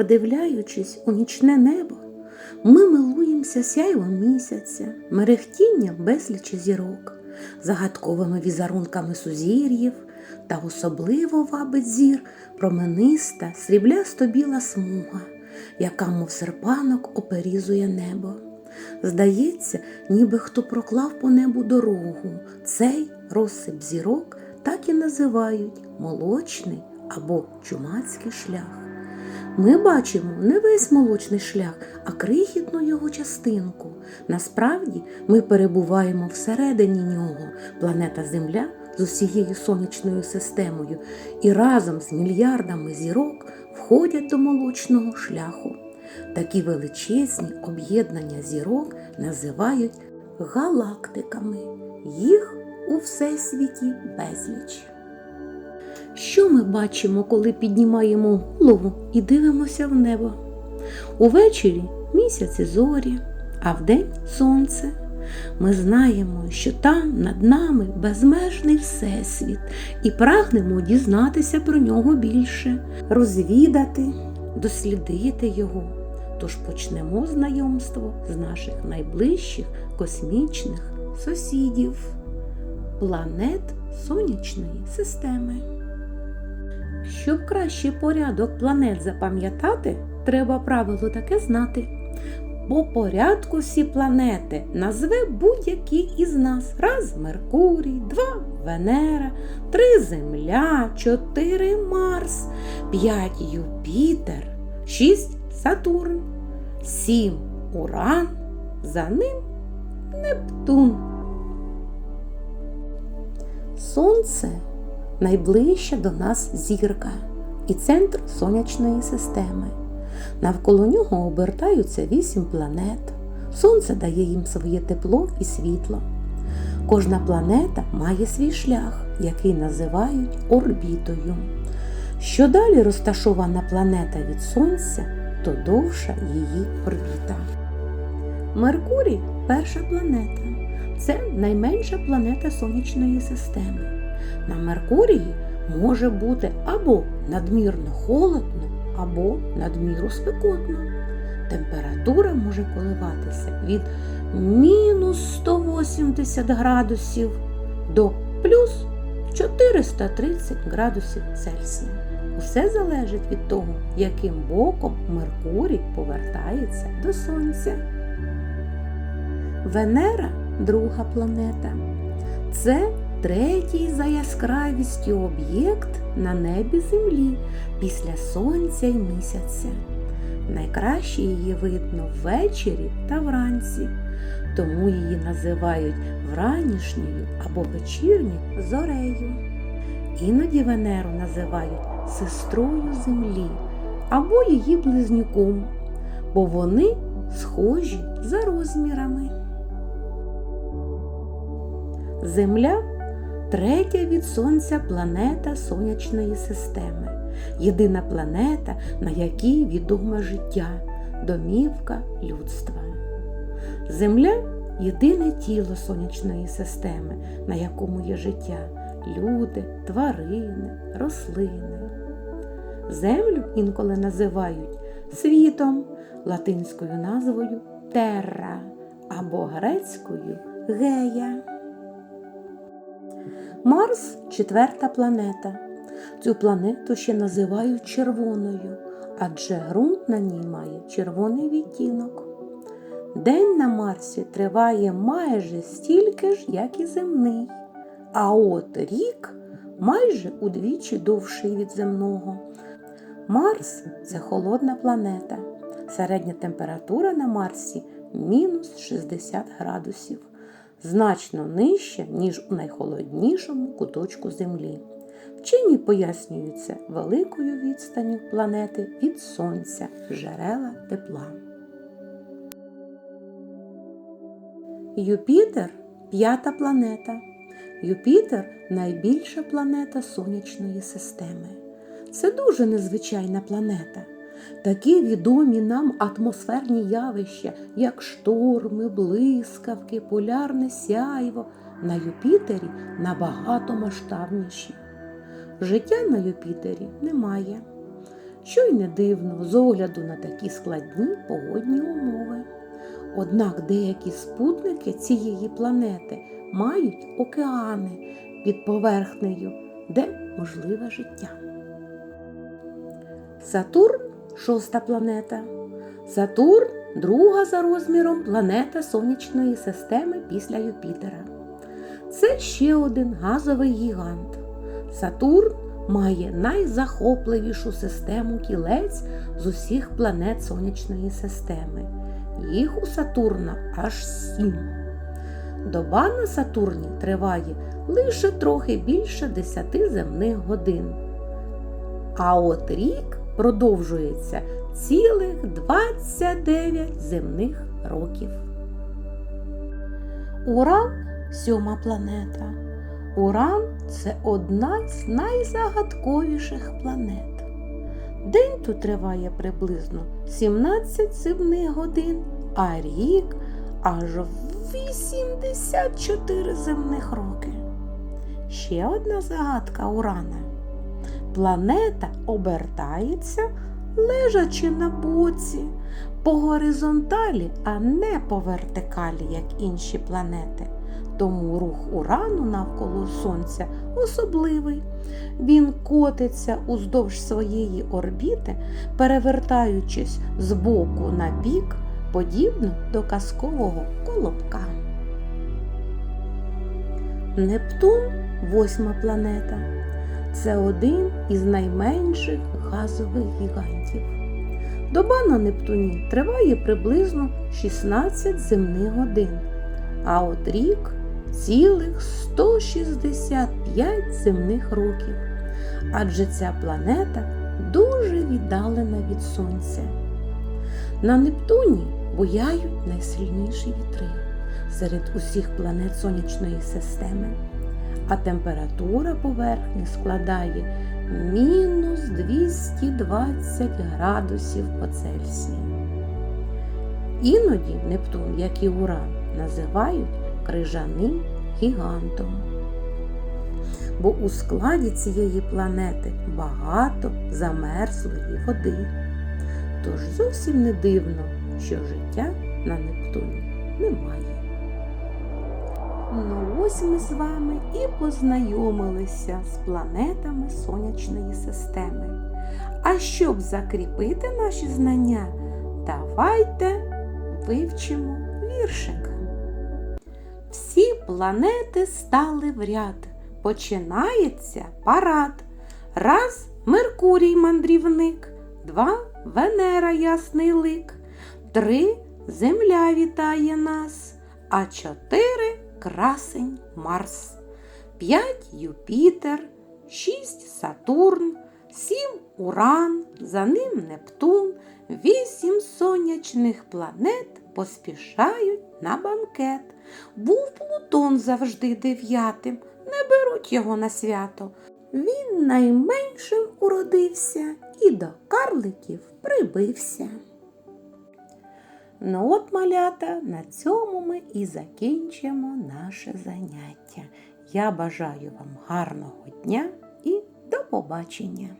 Вдивляючись у нічне небо, ми милуємося сяйвом місяця, мерехтінням безлічі зірок, загадковими візерунками сузір'їв та особливо вабить зір промениста сріблясто біла смуга, яка, мов серпанок, оперізує небо. Здається, ніби хто проклав по небу дорогу. Цей розсип зірок так і називають молочний або чумацький шлях. Ми бачимо не весь молочний шлях, а крихітну його частинку. Насправді ми перебуваємо всередині нього, планета Земля з усією сонячною системою, і разом з мільярдами зірок входять до молочного шляху. Такі величезні об'єднання зірок називають галактиками. Їх у всесвіті безліч. Що ми бачимо, коли піднімаємо голову і дивимося в небо? Увечері місяць і зорі, а вдень сонце. Ми знаємо, що там над нами безмежний всесвіт, і прагнемо дізнатися про нього більше, розвідати, дослідити його. Тож почнемо знайомство з наших найближчих космічних сусідів планет Сонячної системи. Щоб кращий порядок планет запам'ятати, треба правило таке знати. По порядку всі планети назве будь-який із нас. Раз Меркурій, два Венера, три Земля, чотири Марс, п'ять Юпітер, шість Сатурн, сім Уран, за ним Нептун. Сонце найближча до нас зірка і центр сонячної системи. Навколо нього обертаються вісім планет. Сонце дає їм своє тепло і світло. Кожна планета має свій шлях, який називають орбітою. Що далі розташована планета від Сонця, то довша її орбіта. Меркурій перша планета. Це найменша планета сонячної системи. На Меркурії може бути або надмірно холодно, або надміру спекотно. Температура може коливатися від мінус 180 градусів до плюс 430 градусів Цельсія. Усе залежить від того, яким боком Меркурій повертається до Сонця. Венера друга планета. Це третій за яскравістю об'єкт на небі Землі після Сонця й місяця. Найкраще її видно ввечері та вранці, тому її називають вранішньою або вечірньою зорею. Іноді Венеру називають сестрою Землі або її близнюком, бо вони схожі за розмірами. Земля третя від Сонця планета Сонячної системи, єдина планета, на якій відоме життя, домівка людства. Земля єдине тіло сонячної системи, на якому є життя, люди, тварини, рослини. Землю інколи називають світом, латинською назвою Терра або грецькою Гея. Марс четверта планета. Цю планету ще називають червоною, адже ґрунт на ній має червоний відтінок. День на Марсі триває майже стільки ж, як і земний, а от рік майже удвічі довший від земного. Марс це холодна планета. Середня температура на Марсі мінус 60 градусів значно нижча, ніж у найхолоднішому куточку Землі. Вчені пояснюються великою відстанню планети від Сонця, джерела тепла. Юпітер п'ята планета. Юпітер найбільша планета сонячної системи. Це дуже незвичайна планета. Такі відомі нам атмосферні явища, як шторми, блискавки, полярне сяйво, на Юпітері набагато масштабніші. Життя на Юпітері немає. що й не дивно з огляду на такі складні погодні умови. Однак деякі спутники цієї планети мають океани під поверхнею, де можливе життя. Сатурн шоста планета. Сатурн друга за розміром планета Сонячної системи після Юпітера. Це ще один газовий гігант. Сатурн має найзахопливішу систему кілець з усіх планет Сонячної системи. Їх у Сатурна аж сім. Доба на Сатурні триває лише трохи більше 10 земних годин. А от рік продовжується цілих 29 земних років. Уран сьома планета. Уран це одна з найзагадковіших планет. День тут триває приблизно 17 земних годин, а рік аж 84 земних роки. Ще одна загадка Урана. Планета обертається, лежачи на боці, по горизонталі, а не по вертикалі, як інші планети. Тому рух урану навколо Сонця особливий. Він котиться уздовж своєї орбіти, перевертаючись з боку на бік, подібно до казкового колобка. Нептун восьма планета. Це один із найменших газових гігантів. Доба на Нептуні триває приблизно 16 земних годин, а от рік цілих 165 земних років. Адже ця планета дуже віддалена від Сонця. На Нептуні буяють найсильніші вітри серед усіх планет сонячної системи, а температура поверхні складає мінус 220 градусів по Цельсію. Іноді Нептун, як і Уран, називають крижаним гігантом. Бо у складі цієї планети багато замерзлої води. Тож зовсім не дивно, що життя на Нептуні немає. Ну ось ми з вами і познайомилися з планетами Сонячної системи. А щоб закріпити наші знання, давайте вивчимо віршик. Всі планети стали в ряд. Починається парад. Раз Меркурій мандрівник, два Венера ясний лик, три Земля вітає нас, а чотири красень Марс, п'ять Юпітер, шість Сатурн, сім Уран, за ним Нептун, вісім сонячних планет поспішають на банкет. Був Плутон завжди дев'ятим, не беруть його на свято. Він найменшим уродився і до карликів прибився. Ну от, малята, на цьому ми і закінчимо наше заняття. Я бажаю вам гарного дня і до побачення!